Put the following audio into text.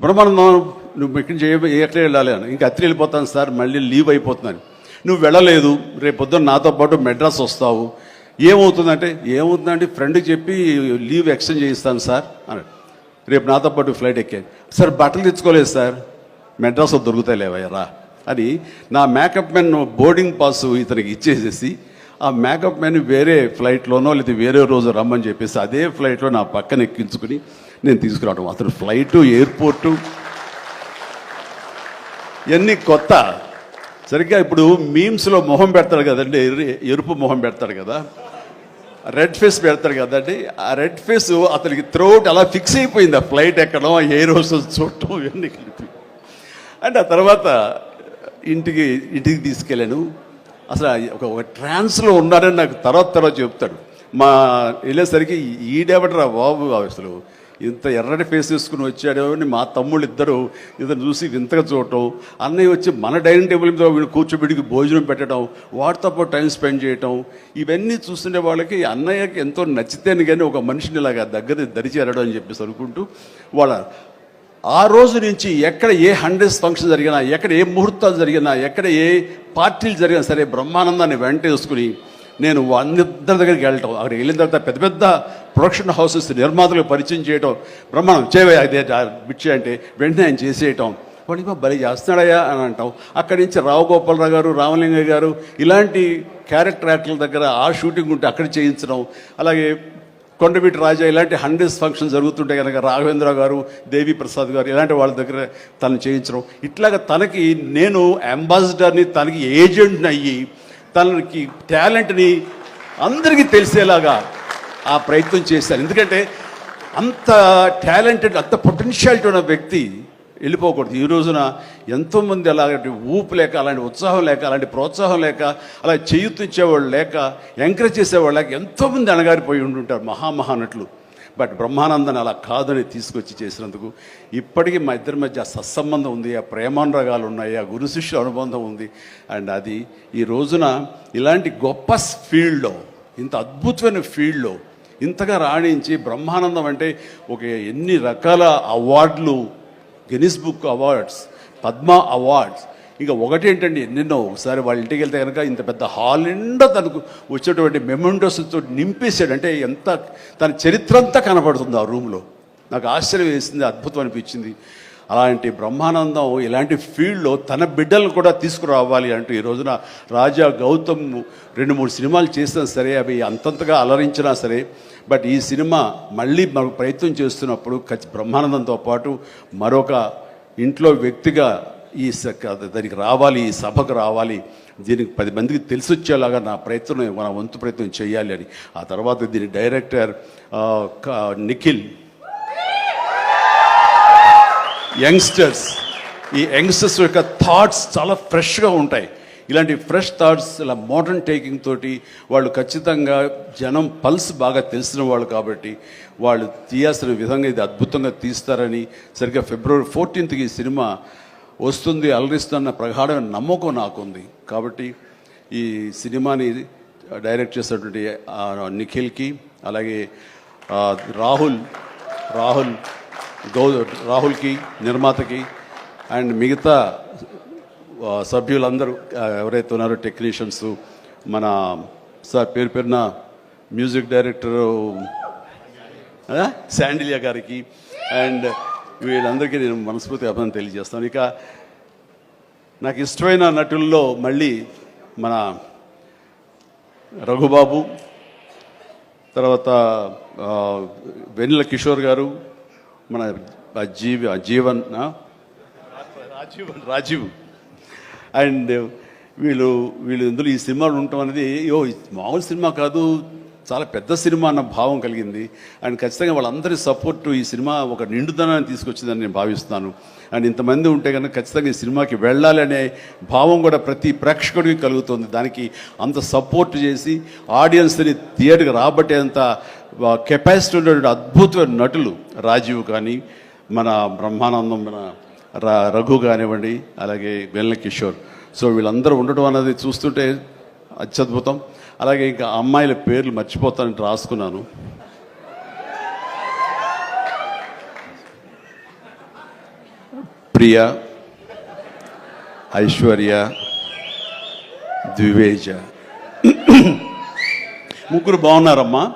బ్రహ్మానందం నువ్వు ఇక్కడ చేయ ఏ- ఎక్కడ వెళ్ళాలి అని. ఇంకా అత్రి వెళ్ళిపోతాను సార్ మళ్ళీ లీవ్ అయిపోతున్నాను నువ్వు వెళ్ళలేదు రేపు నాతో పాటు మెడ్రాస్ వస్తావు. ఏమవుతుందంటే ఏమవుతుందంటే ఫ్రెండ్కి చెప్పి లీవ్ ఎక్స్టెండ్ చేయిస్తాను సార్ అన్నాడు. రేపు నాతో పాటు ఫ్లైట్ ఎక్కాను సార్ బట్టలు తెచ్చుకోలేదు సార్. మెడ్రాస్లో దొరుకుతాయి లేవయ్యరా అని నా మేకప్ మెన్ బోర్డింగ్ పాస్ ఇతనికి ఇచ్చేసేసి ఆ మేకప్ మెన్ వేరే ఫ్లైట్లోనో లేదా వేరే రోజు రమ్మని చెప్పేసి అదే ఫ్లైట్లో నా పక్కన ఎక్కించుకుని నేను తీసుకురావడం అతను ఫ్లైటు ఎయిర్పోర్టు ఇవన్నీ కొత్త. సరిగ్గా ఇప్పుడు మీమ్స్లో మొహం పెడతాడు కదండి ఎరుపు మొహం పెడతాడు కదా. రెడ్ ఫేస్ పెడతాడు కదండి. ఆ రెడ్ ఫేస్ అతనికి త్రోట్ అలా ఫిక్స్ అయిపోయింది. ఆ ఫ్లైట్ ఎక్కడం ఆ ఎయిర్ హోస్టెస్ చూడటం ఇవన్నీ కలిపి. అండ్ ఆ తర్వాత ఇంటికి ఇంటికి తీసుకెళ్ళాను. అసలు ఒక ఒక ట్రాన్స్లో ఉన్నాడని నాకు తర్వాత తర్వాత చెప్తాడు. మా వెళ్ళేసరికి ఈడెవడరా బాబు అసలు? ఇంత ఎర్రటి ఫేస్ తీసుకుని వచ్చాడు అని మా తమ్ముళ్ళు ఇద్దరు ఇతను చూసి వింతగా చూడటం అన్నయ్య వచ్చి మన డైనింగ్ టేబుల్ మీద వీడు కూర్చోబెడికి భోజనం పెట్టడం వాటితో పాటు టైం స్పెండ్ చేయటం ఇవన్నీ చూస్తుండే వాళ్ళకి అన్నయ్యకి ఎంతో నచ్చితేనే కానీ ఒక మనిషిని ఇలాగా దగ్గర దరిచేరడం అని చెప్పేసి అనుకుంటూ వాళ్ళ ఆ రోజు నుంచి ఎక్కడ ఏ హండ్రెడ్స్ ఫంక్షన్ జరిగినా ఎక్కడ ఏ ముహూర్తాలు జరిగినా ఎక్కడ ఏ పార్టీలు జరిగినా సరే బ్రహ్మానందాన్ని వెంట వేసుకుని నేను అందరి దగ్గరికి వెళ్ళటం. అక్కడ వెళ్ళిన తర్వాత పెద్ద పెద్ద ప్రొడక్షన్ హౌసెస్ నిర్మాతలకు పరిచయం చేయటం. బ్రహ్మాండం. చేయవే అదే అంటే వెంటనే ఆయన చేసేయటం. వాడు బలి చేస్తున్నాడయ్యా అని అంటాం. అక్కడి నుంచి రావు గోపాలరావు గారు రామలింగ గారు ఇలాంటి క్యారెక్టర్ యాక్టర్ల దగ్గర ఆ షూటింగ్ ఉంటే అక్కడ చేయించడం. అలాగే కొండవీటి రాజా ఇలాంటి హండ్రెడ్స్ ఫంక్షన్ జరుగుతుంటే కనుక రాఘవేంద్ర గారు దేవి ప్రసాద్ గారు ఇలాంటి వాళ్ళ దగ్గర తను చేయించడం. ఇట్లాగ తనకి నేను అంబాసిడర్ని తనకి ఏజెంట్ని అయ్యి తనకి టాలెంట్ని అందరికీ తెలిసేలాగా ఆ ప్రయత్నం చేశారు. ఎందుకంటే అంత టాలెంటెడ్ అంత పొటెన్షియాలిటీ ఉన్న వ్యక్తి వెళ్ళిపోకూడదు. ఈ రోజున ఎంతోమంది అలాంటి ఊపు లేక అలాంటి ఉత్సాహం లేక అలాంటి ప్రోత్సాహం లేక అలా చేయుతిచ్చేవాళ్ళు లేక ఎంకరేజ్ చేసేవాళ్ళు లేక ఎంతోమంది అణగారిపోయి ఉంటుంటారు మహామహానటులు. బట్ బ్రహ్మానందాన్ని అలా కాదని తీసుకొచ్చి చేసినందుకు ఇప్పటికీ మా ఇద్దరి మధ్య సత్సంబంధం ఉంది ఆ ప్రేమానురాగాలు ఉన్నాయి ఆ గురు శిష్యుల అనుబంధం ఉంది. అండ్ అది ఈ రోజున ఇలాంటి గొప్ప ఫీల్డ్లో ఇంత అద్భుతమైన ఫీల్డ్లో ఇంతగా రాణించి బ్రహ్మానందం అంటే ఒక ఎన్ని రకాల అవార్డులు Guinness book awards Padma awards ఇంకా ఒకటి ఏంటండి ఎన్నెన్నో ఒకసారి వాళ్ళ ఇంటికి వెళ్తే కనుక ఇంత పెద్ద హాల్ నిండా తనకు వచ్చేటువంటి మెమెంటోస్తో నింపేశాడు. అంటే ఎంత తన చరిత్ర అంతా కనపడుతుంది ఆ రూమ్లో. నాకు ఆశ్చర్యం వేసింది అద్భుతం అనిపించింది. అలాంటి బ్రహ్మానందం ఇలాంటి ఫీల్డ్లో తన బిడ్డలను కూడా తీసుకురావాలి అంటూ ఈ రోజున రాజా గౌతమ్ రెండు మూడు సినిమాలు చేసినా సరే అవి అంతంతగా అలరించినా సరే బట్ ఈ సినిమా మళ్ళీ మనకు ప్రయత్నం చేస్తున్నప్పుడు ఖచ్చి బ్రహ్మానందంతో పాటు మరొక ఇంట్లో వ్యక్తిగా ఈ స- దానికి రావాలి ఈ సభకు రావాలి. దీనికి పది మందికి తెలిసి వచ్చేలాగా నా ప్రయత్నం మన వంతు ప్రయత్నం చేయాలి అని. ఆ తర్వాత దీని డైరెక్టర్ నిఖిల్. యంగ్స్టర్స్. ఈ యంగ్స్టర్స్ యొక్క థాట్స్ చాలా ఫ్రెష్గా ఉంటాయి. ఇలాంటి ఫ్రెష్ థాట్స్ ఇలా మోడర్న్ టేకింగ్ తోటి వాళ్ళు ఖచ్చితంగా జనం పల్స్ బాగా తెలిసిన వాళ్ళు కాబట్టి వాళ్ళు తీయాల్సిన విధంగా ఇది అద్భుతంగా తీస్తారని. సరిగ్గా ఫిబ్రవరి ఫోర్టీన్త్కి ఈ సినిమా వస్తుంది అలరిస్తున్న ప్రగాఢమైన నమ్మకం నాకుంది. కాబట్టి ఈ సినిమాని డైరెక్ట్ చేసినటువంటి నిఖిల్కి అలాగే రాహుల్ రాహుల్ గౌ రాహుల్కి నిర్మాతకి అండ్ మిగతా సభ్యులందరూ ఎవరైతే ఉన్నారో టెక్నీషియన్స్ మన సార్ పేరు పేరున మ్యూజిక్ డైరెక్టరు శాండిలియా గారికి అండ్ వీళ్ళందరికీ నేను మనస్ఫూర్తి అభినందన తెలియజేస్తాను. ఇక నాకు ఇష్టమైన నటుల్లో మళ్ళీ మన రఘుబాబు తర్వాత వెన్నెల కిషోర్ గారు మన జీవి జీవన్ ఆ? రాజీవన్ రాజీవ్. అండ్ వీళ్ళు వీళ్ళు ఇందులో ఈ సినిమాలు ఉండటం అనేది ఓ మామూలు సినిమా కాదు చాలా పెద్ద సినిమా అన్న భావం కలిగింది. అండ్ ఖచ్చితంగా వాళ్ళందరి సపోర్ట్ ఈ సినిమా ఒక నిండుదనాన్ని తీసుకొచ్చిందని నేను భావిస్తున్నాను. అండ్ ఇంతమంది ఉంటే కనుక ఖచ్చితంగా ఈ సినిమాకి వెళ్ళాలి అనే భావం కూడా ప్రతి ప్రేక్షకుడికి కలుగుతుంది. దానికి అంత సపోర్ట్ చేసి ఆడియన్స్ని థియేటర్కి రాబట్టేంత కెపాసిటీ ఉన్నటువంటి అద్భుతమైన నటులు రాజీవ్ కానీ మన బ్రహ్మానందం మన రఘు కానివ్వండి అలాగే వెల్ల కిషోర్. సో వీళ్ళందరూ ఉండటం అనేది చూస్తుంటే అత్యద్భుతం. అలాగే ఇంకా అమ్మాయిల పేర్లు మర్చిపోతానని రాసుకున్నాను. ప్రియ ఐశ్వర్య ద్వివేజ. ముగ్గురు బాగున్నారమ్మా.